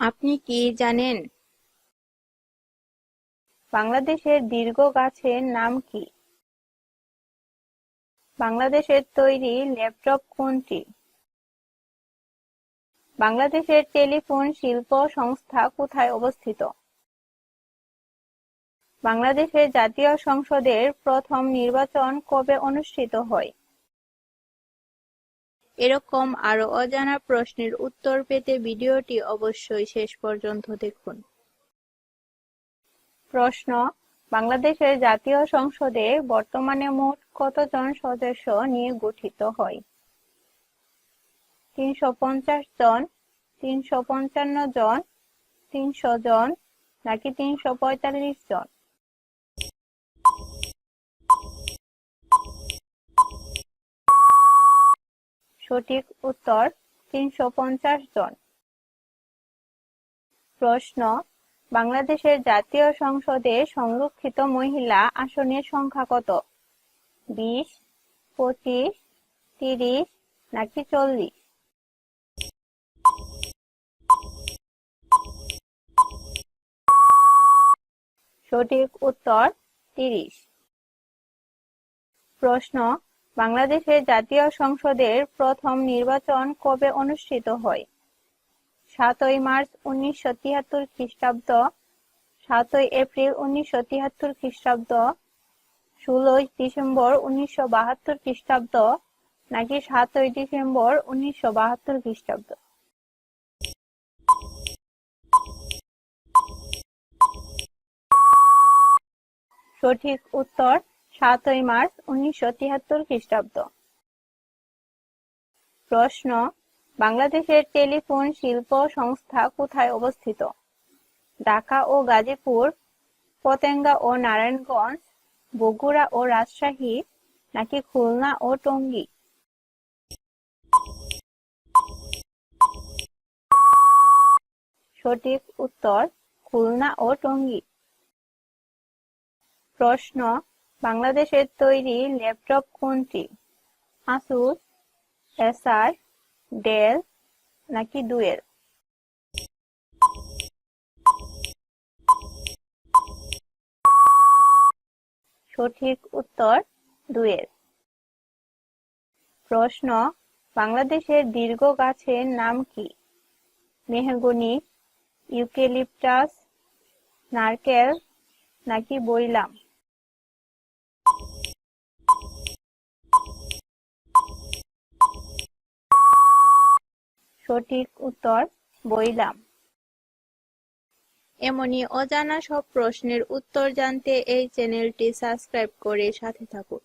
আপনি কি জানেন? বাংলাদেশের দীর্ঘ গাছের নাম কি? বাংলাদেশের তৈরি ল্যাপটপ কোনটি? বাংলাদেশের টেলিফোন শিল্প সংস্থা কোথায় অবস্থিত? বাংলাদেশের জাতীয় সংসদের প্রথম নির্বাচন কবে অনুষ্ঠিত হয়? এরকম আরও অজানা প্রশ্নের উত্তর পেতে ভিডিওটি অবশ্যই শেষ পর্যন্ত দেখুন। প্রশ্ন, বাংলাদেশের জাতীয় সংসদে বর্তমানে মোট কতজন সদস্য নিয়ে গঠিত হয়? তিনশো পঞ্চাশ জন, তিনশো পঞ্চান্ন জন, তিনশো জন, নাকি তিনশো পঁয়তাল্লিশ জন? সঠিক উত্তর তিনশো পঞ্চাশ জন। প্রশ্ন, বাংলাদেশের জাতীয় সংসদে সংরক্ষিত মহিলা আসনের সংখ্যা কত? বিশ, পঁচিশ, তিরিশ নাকি চল্লিশ? সঠিক উত্তর তিরিশ। প্রশ্ন বাংলাদেশের জাতীয় সংসদের প্রথম নির্বাচন কবে অনুষ্ঠিত হয়? সাতই মার্চ উনিশশো তিয়াত্তর খ্রিস্টাব্দ, সাতই এপ্রিল উনিশশো তিয়াত্তর খ্রিস্টাব্দ, ষোলোই ডিসেম্বর উনিশশো বাহাত্তর খ্রিস্টাব্দ, নাকি সাতই ডিসেম্বর উনিশশো বাহাত্তর খ্রিস্টাব্দ? সঠিক উত্তর সাতই মার্চ উনিশশো তিয়াত্তর খ্রিস্টাব্দ। প্রশ্ন, বাংলাদেশের টেলিফোন শিল্প সংস্থা কোথায় অবস্থিত? ঢাকা ও গাজীপুর, পতেঙ্গা ও নারায়ণগঞ্জ, বগুড়া ও রাজশাহী, নাকি খুলনা ও টঙ্গী? সঠিক উত্তর, খুলনা ও টঙ্গী। প্রশ্ন বাংলাদেশের তৈরি ল্যাপটপ কোনটি? আসুস এসার ডেল নাকি ডুয়েল সঠিক উত্তর ডুয়েল প্রশ্ন, বাংলাদেশের দীর্ঘ গাছের নাম কি? মেহগনি ইউকেলিপটাস নারকেল নাকি বইলাম সঠিক উত্তর বইলাম। এমনই অজানা সব প্রশ্নের উত্তর জানতে এই চ্যানেলটি সাবস্ক্রাইব করে সাথে থাকুন।